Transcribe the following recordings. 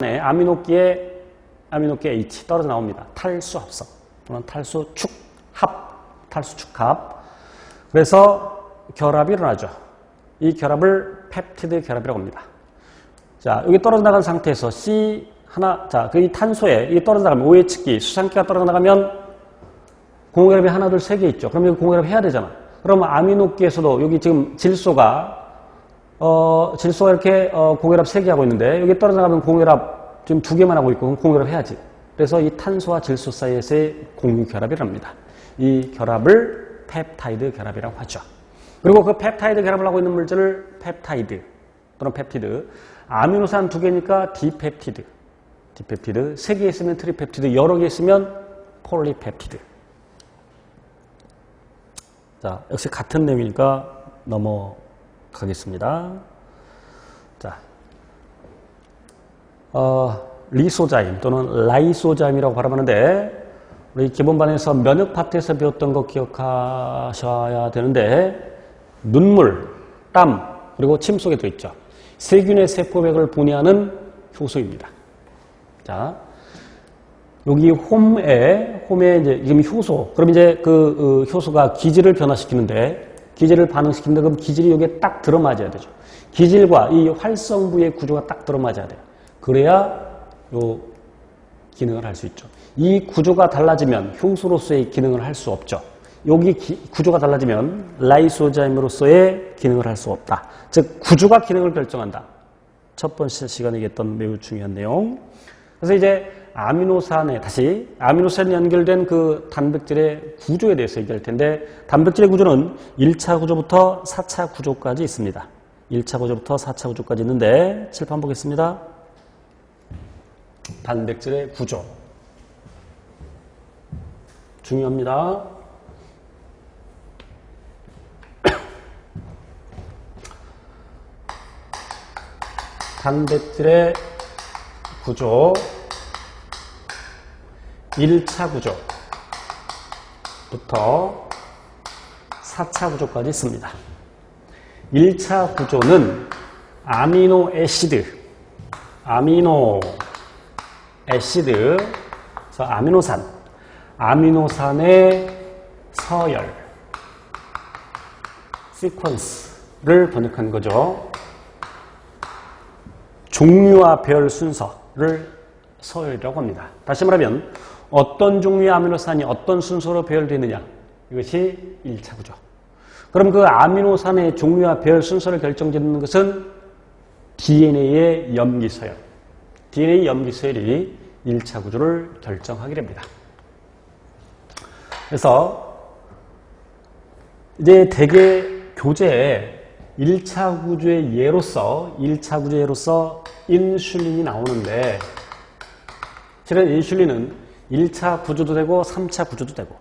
네, 아미노기에 아미노기 H 떨어져 나옵니다. 탈수 합성 또는 탈수 축합, 탈수 축합. 그래서 결합이 일어나죠. 이 결합을 펩티드 결합이라고 합니다. 자, 여기 떨어져 나간 상태에서 C 하나, 자, 그 이 탄소에 이 떨어져 나가면 OH기, 수산기가 떨어져 나가면 공결합이 하나, 둘, 세 개 있죠. 그럼 여기 공결합 해야 되잖아. 그러면 아미노기에서도 여기 지금 질소가 어, 질소가 이렇게 어, 공결합 세개 하고 있는데 여기 떨어져 나가면 공결합 지금 두 개만 하고 있고 공결합 해야지. 그래서 이 탄소와 질소 사이에서의 공유 결합이랍니다. 이 결합을 펩타이드 결합이라고 하죠. 그리고 그 펩타이드 결합을 하고 있는 물질을 펩타이드 또는 펩티드. 아미노산 두 개니까 디펩티드. 디펩티드. 세 개 있으면 트리펩티드. 여러 개 있으면 폴리펩티드. 자, 역시 같은 내용이니까 넘어 가겠습니다. 자, 어, 리소자임 또는 라이소자임이라고 발음하는데 우리 기본반에서 면역 파트에서 배웠던 거 기억하셔야 되는데 눈물, 땀, 그리고 침 속에 들어있죠. 세균의 세포백을 분해하는 효소입니다. 자, 여기 홈에, 홈에 이제 지금 효소. 그럼 이제 그 어, 효소가 기질을 변화시키는데, 기질을 반응시키는데, 그럼 기질이 여기에 딱 들어맞아야 되죠. 기질과 이 활성부의 구조가 딱 들어맞아야 돼요. 그래야 요 기능을 할 수 있죠. 이 구조가 달라지면 효소로서의 기능을 할 수 없죠. 여기 기, 구조가 달라지면 라이소자임으로서의 기능을 할 수 없다. 즉 구조가 기능을 결정한다. 첫 번째 시간에 얘기했던 매우 중요한 내용. 그래서 이제 아미노산에 다시 아미노산에 연결된 그 단백질의 구조에 대해서 얘기할 텐데 단백질의 구조는 1차 구조부터 4차 구조까지 있습니다. 1차 구조부터 4차 구조까지 있는데 칠판 보겠습니다. 단백질의 구조 중요합니다. 단백질의 구조 1차 구조부터 4차 구조까지 있습니다. 1차 구조는 아미노 애시드, 아미노 애시드, 아미노산, 아미노산의 서열, 시퀀스를 번역한 거죠. 종류와 배열 순서를 서열이라고 합니다. 다시 말하면 어떤 종류의 아미노산이 어떤 순서로 배열되느냐 이것이 1차 구조. 그럼 그 아미노산의 종류와 배열 순서를 결정짓는 것은 DNA의 염기서열. DNA 염기서열이 1차 구조를 결정하게 됩니다. 그래서 이제 대개 교재에 1차 구조의 예로서 1차 구조의 예로서 인슐린이 나오는데 실은 인슐린은 1차 구조도 되고 3차 구조도 되고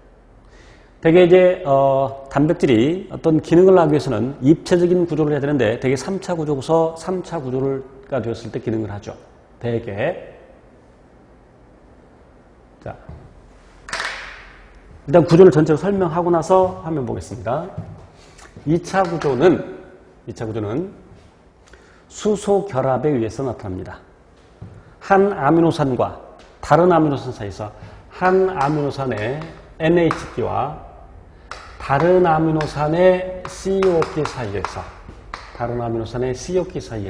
대개 이제 어, 단백질이 어떤 기능을 하기 위해서는 입체적인 구조를 해야 되는데 대개 3차 구조부터 3차 구조가 되었을 때 기능을 하죠. 대개 자 일단 구조를 전체로 설명하고 나서 화면 보겠습니다. 2차 구조는 2차 구조는 수소 결합에 의해서 나타납니다. 한 아미노산과 다른 아미노산 사이에서 한 아미노산의 NH기와 다른 아미노산의 COP 사이에서 다른 아미노산의 COP 사이에